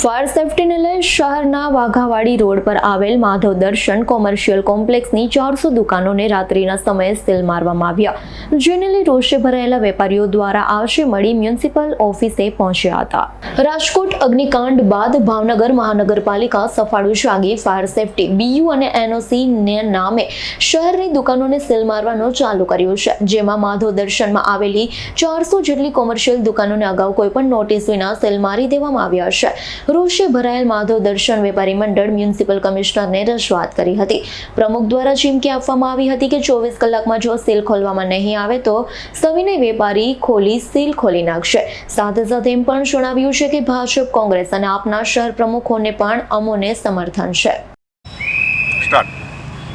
Fire સેફટીને લઈ શહેરના Waghawadi road પર આવેલ માધવ દર્શન કોમર્શિયલ કોમ્પ્લેક્સની ચારસો દુકાનોને રાત્રિના સમયે સીલ મારવામાં આવ્યા. જેને લઈ રોષે ભરાયેલા વેપારીઓ દ્વારા આવશે મળી મ્યુનિસિપલ ઓફિસે પહોંચ્યા હતા. રાજકોટ અગ્નિકાંડ બાદ ભાવનગર મહાનગરપાલિકા સફાળું જાગી ફાયર સેફટી, બીયુ અને એનઓસી નામે શહેરની દુકાનોને સીલ મારવાનું ચાલુ કર્યું છે. જેમાં માધવ દર્શનમાં આવેલી ચારસો જેટલી કોમર્શિયલ દુકાનોને અગાઉ કોઈપણ નોટિસ વિના સીલ મારી દેવામાં આવ્યા છે. રોષે ભરાયેલ માધવ દર્શન વેપારી મંડળ મ્યુનિસિપલ કમિશનરને રજૂઆત કરી હતી. પ્રમુખ દ્વારા ચીમકી આપવામાં આવી હતી કે ચોવીસ કલાકમાં જો સીલ ખોલવામાં નહીં આવે તો સવિનય વેપારી ખોલી સીલ ખોલી નાખશે. સાથે સાથે એમ પણ જણાવ્યું છે કે ભાજપ કોંગ્રેસ અને આપના શહેર પ્રમુખોને પણ અમોને સમર્થન છે.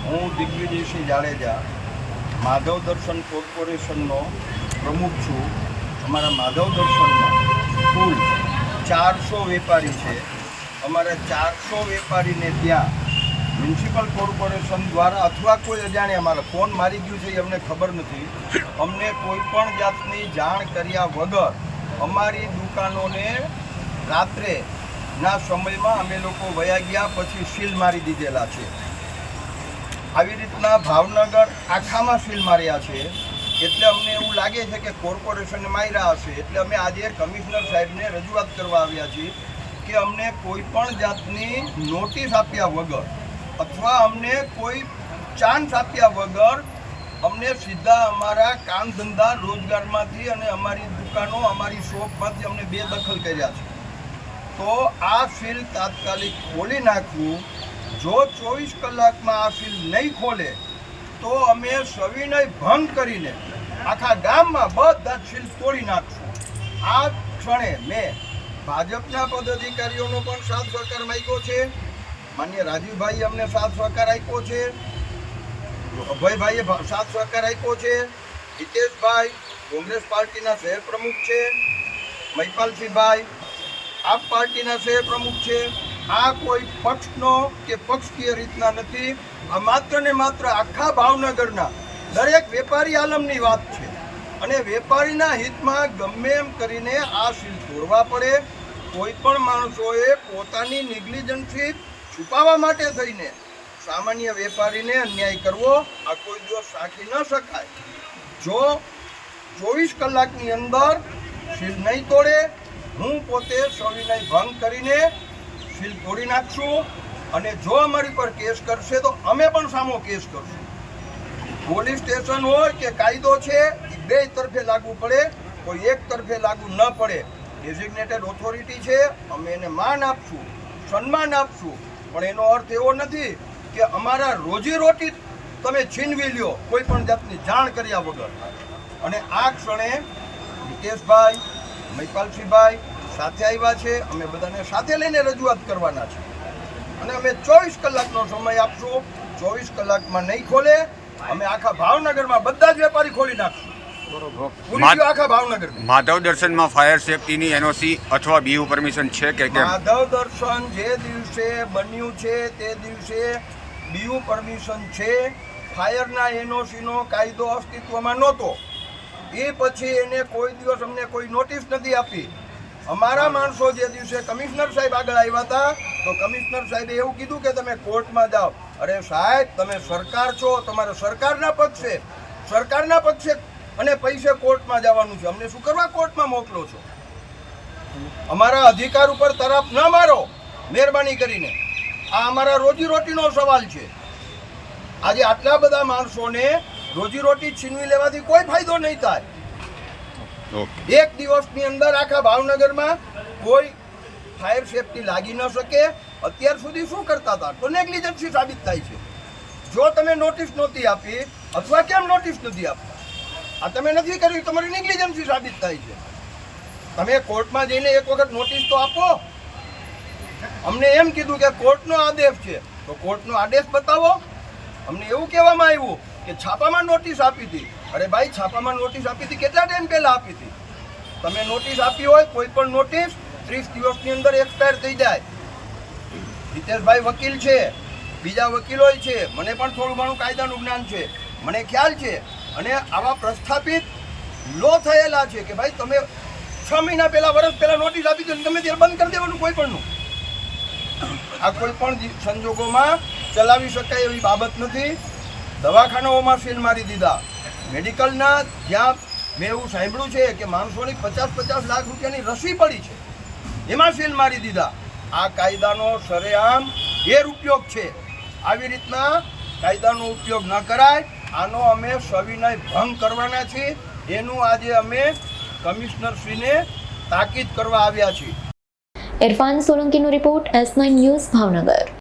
હું દિગ્વિજયસિંહ જાડેજા માધવ દર્શન કોર્પોરેશનનો પ્રમુખ છું. અમારા માધવ દર્શનમાં કુલ ચારસો વેપારી છે. અમારા ચારસો વેપારીને ત્યાં મ્યુનિસિપલ કોર્પોરેશન દ્વારા અથવા કોઈ અજાણે અમારા ફોન મારી ગયું છે એ અમને ખબર નથી. અમને કોઈ પણ જાતની જાણ કર્યા વગર અમારી દુકાનોને રાત્રે ના સમયમાં અમે લોકો વયા ગયા પછી સીલ મારી દીધેલા છે. આવી રીતના ભાવનગર આખામાં સીલ માર્યા છે. એટલે અમને એવું લાગે છે કે કોર્પોરેશન માર્યા હશે. એટલે અમે આજે કમિશનર સાહેબને રજૂઆત કરવા આવ્યા છીએ કે અમને કોઈ પણ જાતની નોટિસ આપ્યા વગર અથવા અમને કોઈ ચાન્સ આપ્યા વગર અમને સીધા અમારા કામ ધંધા રોજગારમાંથી અને અમારી દુકાનો, અમારી શોપમાંથી અમને બેદખલ કર્યા છે. તો આ સીલ તાત્કાલિક ખોલી નાખવું. જો ચોવીસ કલાકમાં આ સીલ નહીં ખોલે તો અમે સવિનય ભંગ કરીને આખા ગામમાં બધા શીલ તોડી નાખશું. આ ક્ષણે મેં ભાજપના પદાધિકારીઓનો પણ સાથ સહકાર માંગ્યો છે. માન્ય રાજીવભાઈ અમને સાથ સહકાર આપ્યો છે. અભયભાઈએ સાથ સહકાર આપ્યો છે. હિતેશભાઈ કોંગ્રેસ પાર્ટીના શહેર પ્રમુખ છે. મહિપાલસિંહભાઈ આપ પાર્ટીના શહેર પ્રમુખ છે. આ કોઈ પક્ષનો કે પક્ષકીય રીતના નથી, આ માત્ર ને માત્ર આખા ભાવનગરના દરેક વેપારી આલમની વાત છે. અને વેપારીના હિતમાં ગમે એમ કરીને આ સીલ તોડવા પડે. કોઈ પણ માણસોએ પોતાની નિગ્લિજન્સી છુપાવવા માટે થઈને સામાન્ય વેપારીને અન્યાય કરવો, આ કોઈ દિવસ સાખી ન શકાય. જો ચોવીસ કલાકની અંદર સીલ નહીં તોડે, હું પોતે સવિનય ભંગ કરીને સીલ તોડી નાખશું અને જો અમારી પર કેસ કરશે તો અમે પણ સામો કેસ કરશું. પોલીસ સ્ટેશન હોય કે કાયદો છે એ બે તરફે લાગુ પડે, કોઈ એક તરફે લાગુ ન પડે. ડેઝિગ્નેટેડ ઓથોરિટી છે, અમે એને માન આપશું, સન્માન આપશું. પણ એનો અર્થ એવો નથી કે અમારા રોજીરોટી તમે છીનવી લ્યો, કોઈ પણ જાતની જાણ કર્યા વગર. અને આ ક્ષણે મિતેશભાઈ મહિપાલસિંહભાઈ સાથે આવ્યા છે. અમે બધાને સાથે લઈને રજૂઆત કરવાના છે. અને અમે ચોવીસ કલાકનો સમય આપશું. ચોવીસ કલાકમાં નહીં ખોલે. અમે આખા ભાવનગરમાં બધા જ વેપારી ખોલી નાખશું. આખા ભાવનગર માધવ દર્શનમાં ફાયર સેફટીની એનઓસી અથવા બીયુ પરમિશન છે કે કેમ? માધવ દર્શન જે દિવસે બન્યું છે તે દિવસે બીયુ પરમિશન છે. ફાયરના એનઓસીનો કાયદો અસ્તિત્વમાં નહોતો. એ પછી એને કોઈ દિવસ અમને કોઈ નોટિસ નથી આપી. અમારા માણસો જે દિવસે કમિશનર સાહેબ આગળ આવ્યા હતા, તો કમિશનર સાહેબે એવું કીધું કે તમે કોર્ટમાં જાઓ. અરે સાહેબ, તમે સરકાર છો, તમારે સરકારના પક્ષે સરકારના પક્ષે અને પૈસે કોર્ટમાં જવાનું છે. અમને શું કરવા કોર્ટમાં મોકલો છો? અમારા અધિકાર ઉપર તરફ ન મારો, મહેરબાની કરીને. આ અમારા રોજીરોટીનો સવાલ છે. આજે આટલા બધા માણસોને રોજીરોટી છીનવી લેવાથી કોઈ ફાયદો નહીં થાય. એક દિવસની અંદર આખા ભાવનગરમાં કોઈ ફાયર સેફટી લાગી ન શકે. અત્યાર સુધી શું કરતા હતા? તો નેગ્લિજન્સી સાબિત થાય છે. જો તમે નોટિસ નહોતી આપી, અથવા કેમ નોટિસ નથી આપતા? આ તમે નથી કર્યું તમારી નેગ્લિજન્સી સાબિત થાય છે. તમે કોર્ટમાં જઈને એક વખત નોટિસ તો આપો. અમને એમ કીધું કે કોર્ટનો આદેશ છે. તો કોર્ટનો આદેશ બતાવો. અમને એવું કહેવામાં આવ્યું કે છાપામાં નોટિસ આપી હતી. અરે ભાઈ, છાપામાં નોટિસ આપી હતી, કેટલા ટાઈમ પહેલાં આપી હતી? તમે નોટિસ આપી હોય, કોઈ પણ નોટિસ ત્રીસ દિવસની અંદર એક્સપાયર થઈ જાય. હિતેશભાઈ વકીલ છે, બીજા વકીલોય છે, મને પણ થોડું ઘણું કાયદાનું જ્ઞાન છે. મને ખ્યાલ છે, અને આવા પ્રસ્થાપિત લો થયેલા છે કે ભાઈ, તમે છ મહિના પહેલાં, વર્ષ પહેલાં નોટિસ આપી દો તમે ત્યારે બંધ કરી દેવાનું કોઈ પણનું. આ કોઈ પણ સંજોગોમાં ચલાવી શકાય એવી બાબત નથી. દવાખાનાઓમાં સીલ મારી દીધા. મેડિકલના જ્યાં મેં એવું સાંભળ્યું છે કે માણસોની પચાસ પચાસ લાખ રૂપિયાની રસી પડી છે. એમાં સીલ મારી દીધા. આ કાયદાનો સરેઆમ ગેરઉપયોગ છે. આવી રીતના કાયદાનો ઉપયોગ ન કરાય. આનો અમે સવિનય ભંગ કરવાના છીએ. એનું આજે અમે કમિશનરશ્રીને તાકીદ કરવા આવ્યા છીએ. Irfan સોલંકીનો report S nine news Bhavnagar.